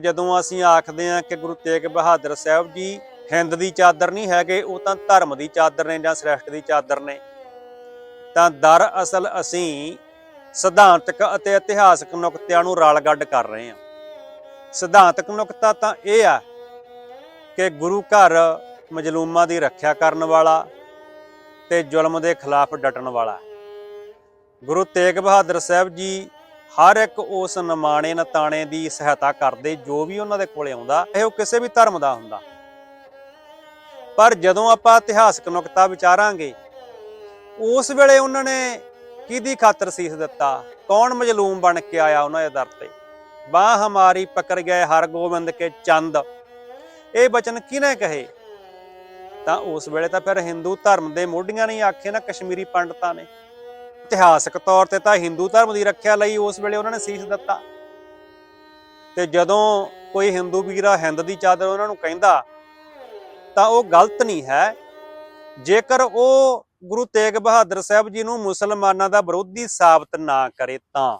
ਜਦੋਂ ਅਸੀਂ ਆਖਦੇ ਹਾਂ ਕਿ ਗੁਰੂ ਤੇਗ ਬਹਾਦਰ ਸਾਹਿਬ ਜੀ ਹਿੰਦ ਦੀ ਚਾਦਰ ਨਹੀਂ ਹੈਗੇ, ਉਹ ਤਾਂ ਧਰਮ ਦੀ ਚਾਦਰ ਨੇ ਜਾਂ ਸ੍ਰਿਸ਼ਟ ਦੀ ਚਾਦਰ ਨੇ। ਤਾਂ ਦਰ ਅਸਲ ਅਸੀਂ ਸਿਧਾਂਤਕ ਅਤੇ ਇਤਿਹਾਸਕ ਨੁਕਤਿਆਂ ਨੂੰ ਰਲ ਗੱਡ ਕਰ ਰਹੇ ਹਾਂ। ਸਿਧਾਂਤਕ ਨੁਕਤਾ ਤਾਂ ਇਹ ਆ ਕਿ ਗੁਰੂ ਘਰ ਮਜਲੂਮਾਂ ਦੀ ਰੱਖਿਆ ਕਰਨ ਵਾਲਾ ਤੇ ਜ਼ੁਲਮ ਦੇ ਖਿਲਾਫ ਡਟਣ ਵਾਲਾ। ਗੁਰੂ ਤੇਗ ਬਹਾਦਰ ਸਾਹਿਬ ਜੀ ਹਰ ਇੱਕ ਉਸ ਨਿਮਾਣੇ ਨਤਾਣੇ ਦੀ ਸਹਾਇਤਾ ਕਰਦੇ ਜੋ ਵੀ ਉਹਨਾਂ ਦੇ ਕੋਲੇ ਆਉਂਦਾ, ਇਹ ਉਹ ਕਿਸੇ ਵੀ ਧਰਮ ਦਾ ਹੁੰਦਾ। ਪਰ ਜਦੋਂ ਆਪਾਂ ਇਤਿਹਾਸਕ ਨੁਕਤਾ ਵਿਚਾਰਾਂਗੇ, ਉਸ ਵੇਲੇ ਉਹਨਾਂ ਨੇ ਕਿਹਦੀ ਖਾਤਰ ਸੀਸ ਦਿੱਤਾ? ਕੌਣ ਮਜਲੂਮ ਬਣ ਕੇ ਆਇਆ ਉਹਨਾਂ ਦੇ ਦਰ ਤੇ? ਬਾਹ ਹਮਾਰੀ ਪਕੜ ਗਏ ਹਰ ਗੋਬਿੰਦ ਕੇ ਚੰਦ। ਇਹ ਬਚਨ ਕਿਹਨੇ ਕਹੇ? ਤਾਂ ਉਸ ਵੇਲੇ ਤਾਂ ਫਿਰ ਹਿੰਦੂ ਧਰਮ ਦੇ ਮੋਢੀਆਂ ਨੇ ਆਖੇ ਨਾ, ਕਸ਼ਮੀਰੀ ਪੰਡਤਾਂ ਨੇ। ਇਤਿਹਾਸਕ ਤੌਰ ਤੇ ਤਾਂ ਹਿੰਦੂ ਧਰਮ ਦੀ ਰੱਖਿਆ ਲਈ ਉਸ ਵੇਲੇ ਉਹਨਾਂ ਨੇ ਸੀਸ ਦਿੱਤਾ। ਤੇ ਜਦੋਂ ਕੋਈ ਹਿੰਦੂ ਵੀਰਾ ਹਿੰਦ ਦੀ ਚਾਦਰ ਉਹਨਾਂ ਨੂੰ ਕਹਿੰਦਾ, ਤਾਂ ਉਹ ਗਲਤ ਨਹੀਂ ਹੈ। ਜੇਕਰ ਉਹ ਗੁਰੂ ਤੇਗ ਬਹਾਦਰ ਸਾਹਿਬ ਜੀ ਨੂੰ ਮੁਸਲਮਾਨਾਂ ਦਾ ਵਿਰੋਧੀ ਸਾਬਤ ਨਾ ਕਰੇ ਤਾਂ।